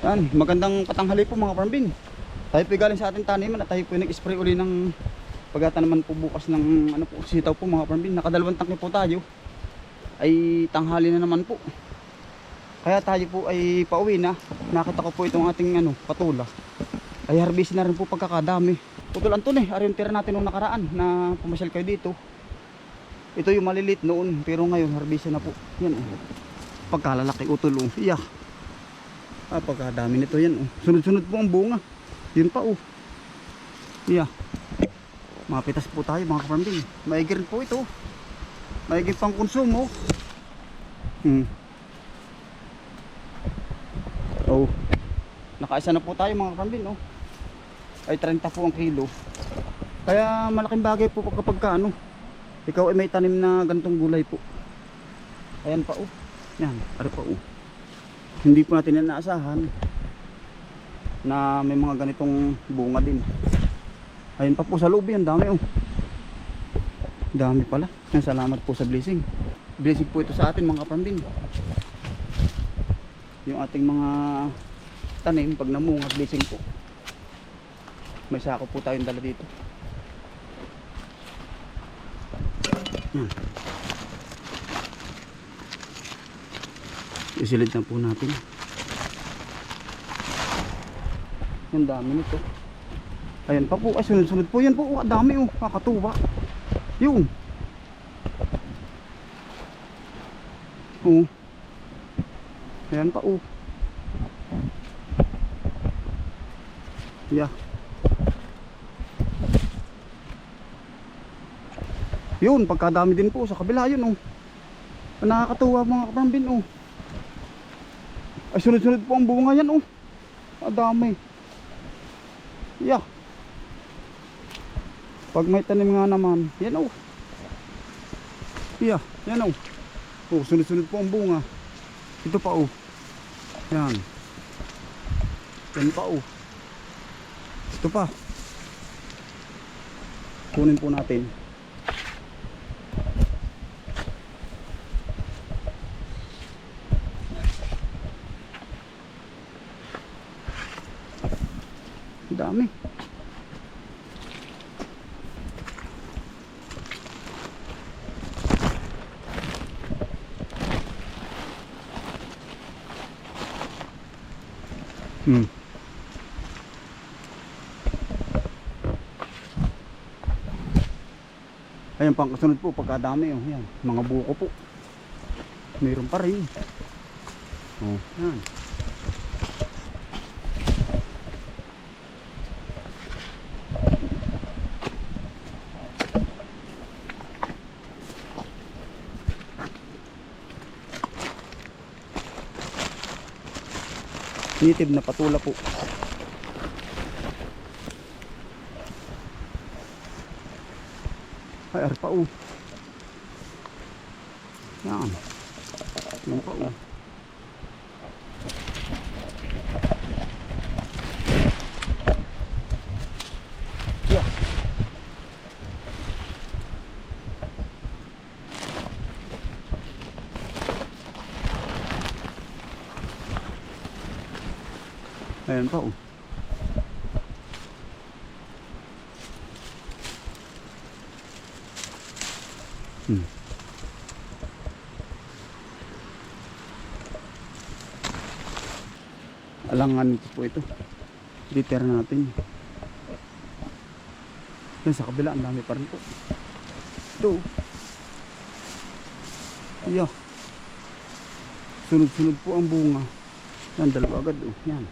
Yan, magandang patanghali po mga farmbin. Tayo po galing sa ating taniman at tayo po nag-spray uli ng pagtanaman po bukas ng ano po, sitaw po mga farmbin. Nakadalawang tangke po tayo. Ay tanghali na naman po. Kaya tayo po ay pauwi na. Nakita ko po itong ating ano, patula. Ay harvest na rin po pagkakadami. Putol Anton eh, ari yung tira natin nung nakaraan na pumasyal kayo dito. Ito yung malilit noon, pero ngayon harvest na po. Yan oh. Pagkalalaki utol oh. Iya. Ah, pagkadami nito yan oh. Sunod-sunod po ang bunga. Yun pa oh. Iya. Mapitas po tayo mga kaparambing. Maigi rin po ito. Maigi pang konsumo. Hmm. Oh. Nakaisa na po tayo mga kaparambing oh. Ay 30 po ang kilo. Kaya malaking bagay po kapag ka, ano, ikaw ay may tanim na gantong gulay po. Ayan pa oh. Yan, ari pa oh. Hindi po natin inaasahan na may mga ganitong bunga din. Ayun pa po sa loob yan, dami oh. Dami pala. Salamat po sa blessing. Blessing po ito sa atin mga kapambin. Yung ating mga tanim pag namunga, blessing po. May sako po tayong dala dito. Yan. Isilid na po natin. Ang dami nito. Ayan pa po. Ay, sunod-sunod po. Yan po. Oh, dami oh. Kakatuwa. Yung. Oh. Ayan pa oh. Yeah. Yun, pagkadami din po sa kabila yun oh. Nakakatuwa mga kapambin oh. Ay sunod-sunod po ang bunga yan oh. Ang dami. Yeah. Pag may tanim nga naman, yan oh. Yeah, yan oh. Oh, sunod-sunod po ang bunga. Ito pa oh. Yan. Yan pa oh. Ito pa. Kunin po natin. Ang dami. Hmm. Ayan pang kasunod po pagkadami oh. Yan, mga buko po. Meron pa rin. Oh, yan. Native na patula po. Ay, arpa oh. Yan. Yan pa oh. Yeah. Ayan pa oh. Hmm. Alangan ito po ito. Ditera natin. Yan sa kabila, ang dami pa rin po. Ito. Yeah. Sunod-sunod po ang bunga. Yan, dalawa agad. Oh. Yan.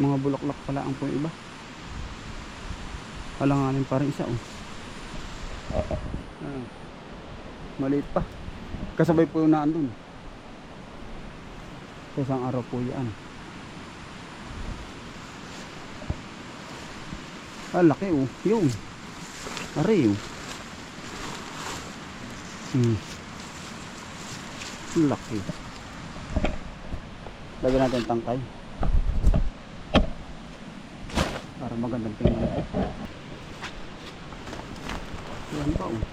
Mga bulaklak pala ang po iba. Alanganin pa rin isa oh. Ah. Maliit pa. Kasabay po yung naan dun. Sa isang araw po yan. Ah, laki oh. Yun. Ari oh. Hmm. Laki. Lagyan natin tangkay. Para magandang tingnan. Yan pa oh.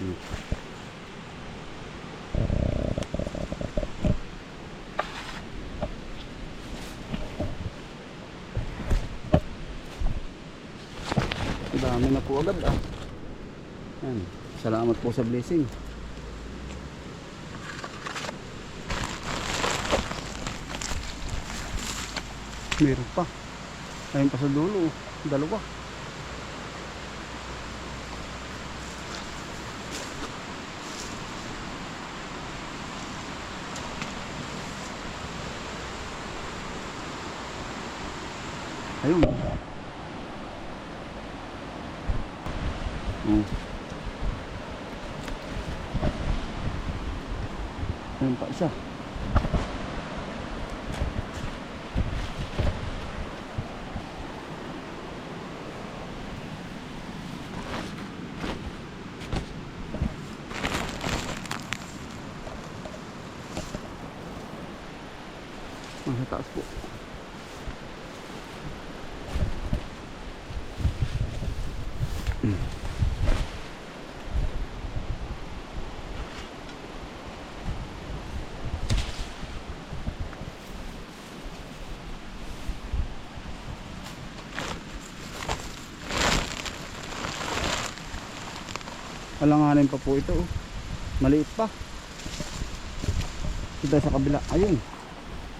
Hmm. Dami na po agad ah. Yan. Salamat po sa blessing. Meron pa. Ayun pa sa dulo. Dalawa. Ayun. Oh. Ayun pa isa. Nasa taas po. Alanganin pa po ito. oh. Maliit pa. Ito sa kabila. Ayun.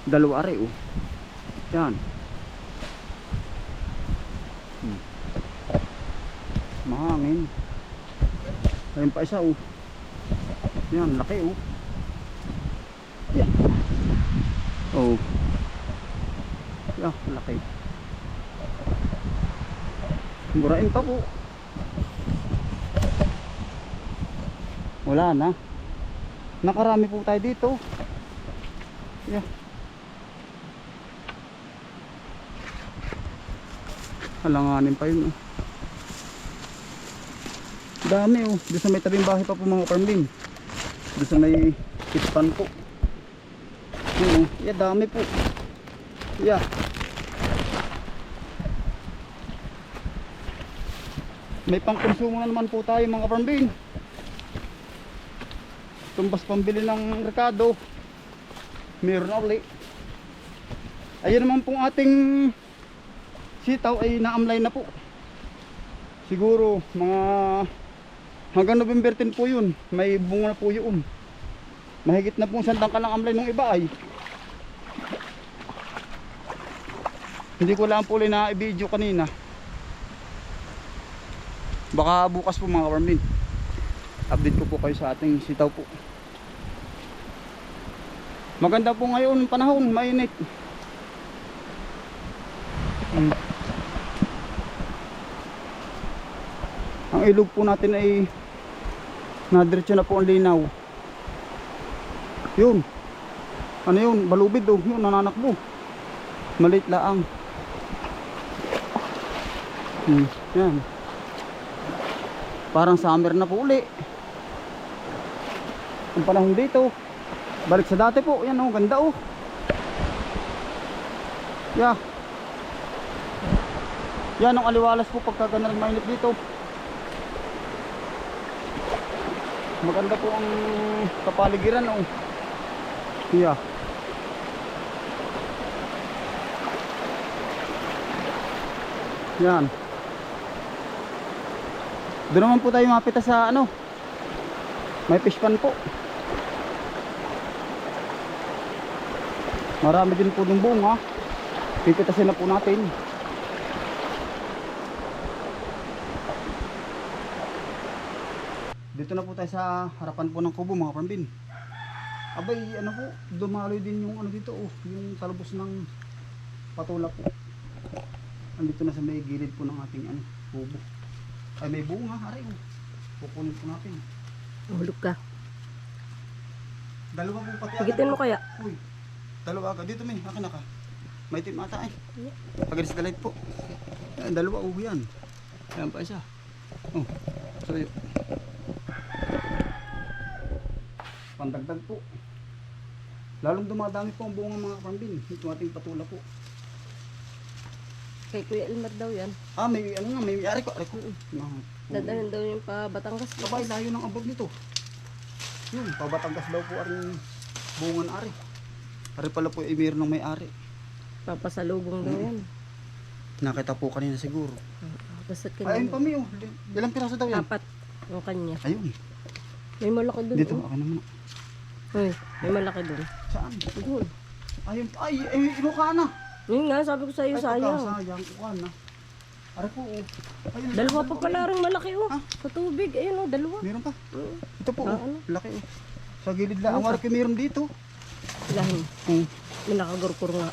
Dalawa are oh. Yan. Hmm. Mahangin. Ayun pa isa oh. Yan, laki oh. Yan. Oh. Yan, laki. Murain pa po. Wala na. Nakarami po tayo dito. Yeah. Halanganin pa yun. Oh. Dami oh. Doon sa may tabing bahay pa po mga farming. Doon sa may kitpan po. Yun oh. Yeah, dami po. Yeah. May pangkonsumo na naman po tayo mga farming tumbas pambili ng rekado meron na uli. Ayun naman pong ating sitaw ay naamlay na po. Siguro mga hanggang November 10 po yun. May bunga na po yun. Mahigit na pong sandang ka ng amlay ng iba ay. Hindi ko lang po ulit na i-video kanina. Baka bukas po mga kawarmin update ko po kayo sa ating sitaw po maganda po ngayon panahon mainit. Hmm. ang ilog po natin ay nadiretso na po ang linaw. Yun. Ano yun? Balubid oh. Yun nananakbo. Maliit laang. Hmm. yan. Parang summer na po uli. Ang panahon dito balik sa dati po. Yan oh ganda oh. Yeah. Yan ang aliwalas po pagka ganun mainit dito. Maganda po ang kapaligiran oh. Yeah. Yan. Doon naman po tayo mapita sa ano may fish pan po marami din po ng bunga pipitasin na po natin. Dito na po tayo sa harapan po ng kubo mga parmbin abay ano po dumaloy din yung ano dito oh yung talbos ng patula po. Andito na sa may gilid po ng ating ano kubo. Ay may bunga aray oh. Kukunin po natin. Hulog ka. Dalawa po pati Higitin mo kaya? Uy, dalawa agad. Dito may, akin na ka. May team ata eh. Pagalis ka light po. Yan, dalawa oh yan. Yan pa isa. Oh, so yun. Pandagdag po. Lalong dumadami po ang buong mga kapambin. Ito ating patula po. Kay Kuya Elmer daw yan. Ah, may ano nga, may ari ko. Ari ko. Mga, Dadalhin daw yung pa Batangas. Kabay, layo ng abog nito. Yun, pabatangas daw po aring bungan ari. Ari pala po ay mayroon ng may ari. Papasalubong daw yan. Nakita po kanina siguro. Basta't Ayun kanina. pa mi oh. Ilang piraso daw yan? Apat. Yung kanya. Ayun. May malaki dun. Dito, oh. akin naman. Uy, may malaki dun. Saan? Doon. Ayun, ay, ay, inuka na. Yun nga, sabi ko sa'yo, Ay, sayang. Sayang, kuha na. Ari po oh. Ayun, Dalawa pa pala rin malaki oh. Ah. Sa tubig, ayun oh, dalawa. Meron pa. Mm. Ito po Ah, oh. ano? Laki oh. Sa gilid lang. Ang ari ko meron dito. Lahin. Oh. May nakagurkur nga.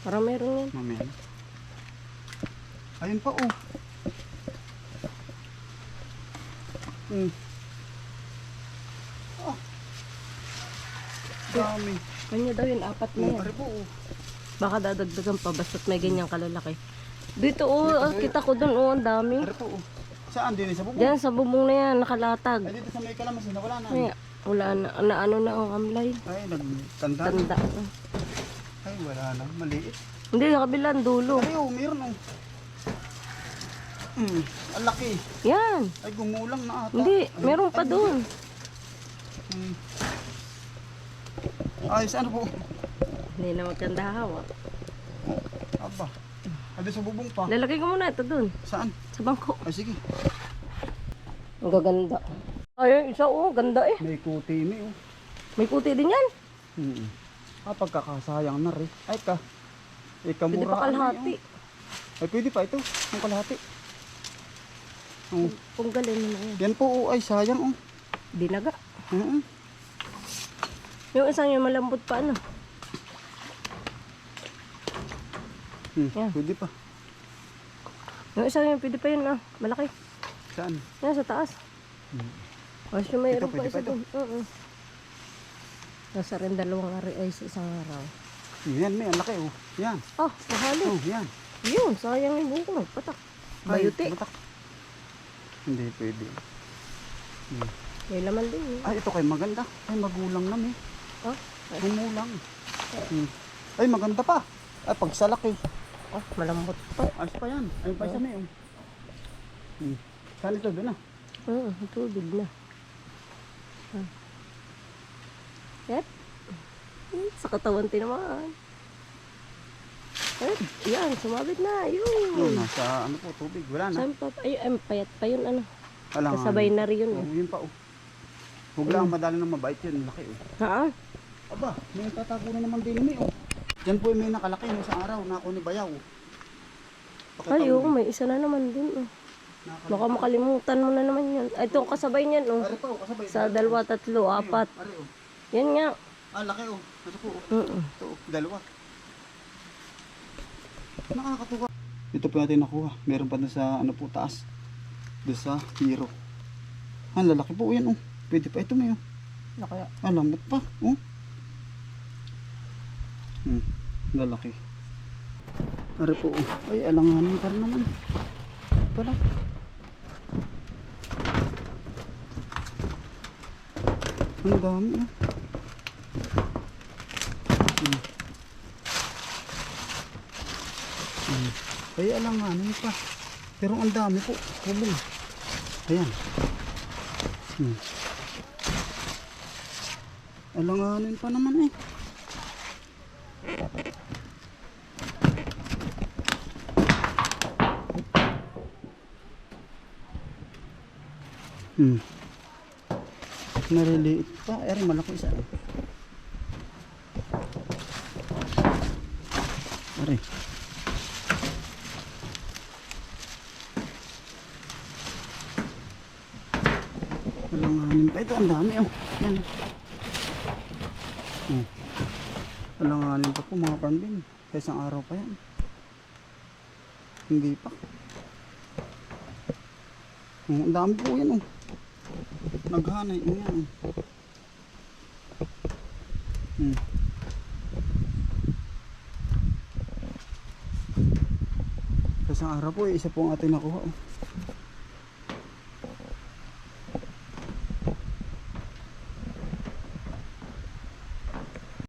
Para meron yan. Mamaya. Ayun pa oh. Hmm. Ah. Dami. Kanya daw yun, apat na Hmm, yan. ari po oh. Baka dadagdagan pa, basta't may ganyang kalalaki. Dito oh, ah, kita ko dun oh, ang dami. Ari po oh. Saan din sa bubong? Diyan sa bubong na yan, nakalatag. Ay dito sa may kalamas na wala na. Ay, wala na, na ano na ang amlay. Ay nagtanda. na. Tanda. Ay wala na. Maliit. Hindi, sa kabilang dulo. Ay oh, meron oh. Hmm, ang laki. Yan. Ay gumulang na ata. Hindi, Ay, meron pa ay, doon. Hmm. Ay, saan po? Hindi na magkanda hawak. Aba. Ay, sa bubong pa. Lalagay ko muna ito doon, Saan? sa bangko. Ay, sige. Ang gaganda. Ay, isa oh, ganda eh. May kuti mi oh. May puti din yan. Hmm. Ah, pagkakasayang na rin. Ay, ka. Ika Pwede pa kalahati. Ay, pwede pa ito. Ang kalahati. Oh. Kung galing na yan. Yan po, oh. Ay, sayang oh. Dinaga. Oo. Yung isang yung malambot pa ano. Hmm, Yan. pwede pa. Yung isang yung pwede pa yun ah. Malaki. Saan? Yan sa taas. Hmm. Kasi mayroon Ito, pa isa doon. Oo. Nasa rin dalawang ari ay sa isang araw. Yan, may ang laki oh. Yan. Ah, mahali. Oh, yan. Yun, sayang yung buko. Patak. Ay, Bayuti. batak. Hindi pwede. Hmm. May laman din eh. Ay, ito kay maganda. Ay, magulang na eh. Ah, Gumulang. Hmm. Ay, maganda pa. Ay, pagsalak eh. Oh, malambot pa. Ayos pa yan. Ayun pa isa may oh. Hmm. Ito? Doon na. Oo, mm, tubig na. Ah. Yan. Hmm, Sa katawan tinamaan. Eh, yan, sumabit na. Oh, Yun. nasa ano po, tubig. Wala na. Saan pa? Ay, ay, payat pa yun, ano. Nga. Kasabay na rin yun. Oh, eh. yun pa oh. Huwag lang madali ng mabait yun. Laki oh. Haan? Aba, may tatago na naman din may oh. Yan po yung may nakalaki no, sa araw na ako ni Bayaw. Pakita Ay, mo. oo, may isa na naman dun. Oh. Nakalaki. Baka makalimutan mo na naman yan. Ay, itong kasabay niyan, oh. Ari pa oh, kasabay. Sa dalawa, tatlo, apat. Ari oh. Yan nga. Ah, laki oh. Nasa po oh. Mm Ito oh, dalawa. Nakakatuwa. Ito po natin nakuha. Meron pa doon sa ano po taas. Doon sa hero. Ah, lalaki po yan oh. Pwede pa ito may oh. Nakaya. Ah, lambot pa. Oh. Hmm, lalaki. Ari po oh. Ay, alanganin rin naman. Pala. Ang dami ah. Hmm. Hmm. Ay, alanganin pa. Pero ang dami po. Kulong. Ayan. Hmm. Alanganin pa naman eh. Hmm. Nariliit pa. Eri, malaki isa. Eri. Alanganin pa. Ito, ang dami oh. Yan. Hmm. Alanganin pa po mga parmbin. Sa isang araw pa yan. Hindi pa. Ang dami po yan oh naghanay niya eh. hmm. isang araw po eh, isa po ang ating nakuha oh.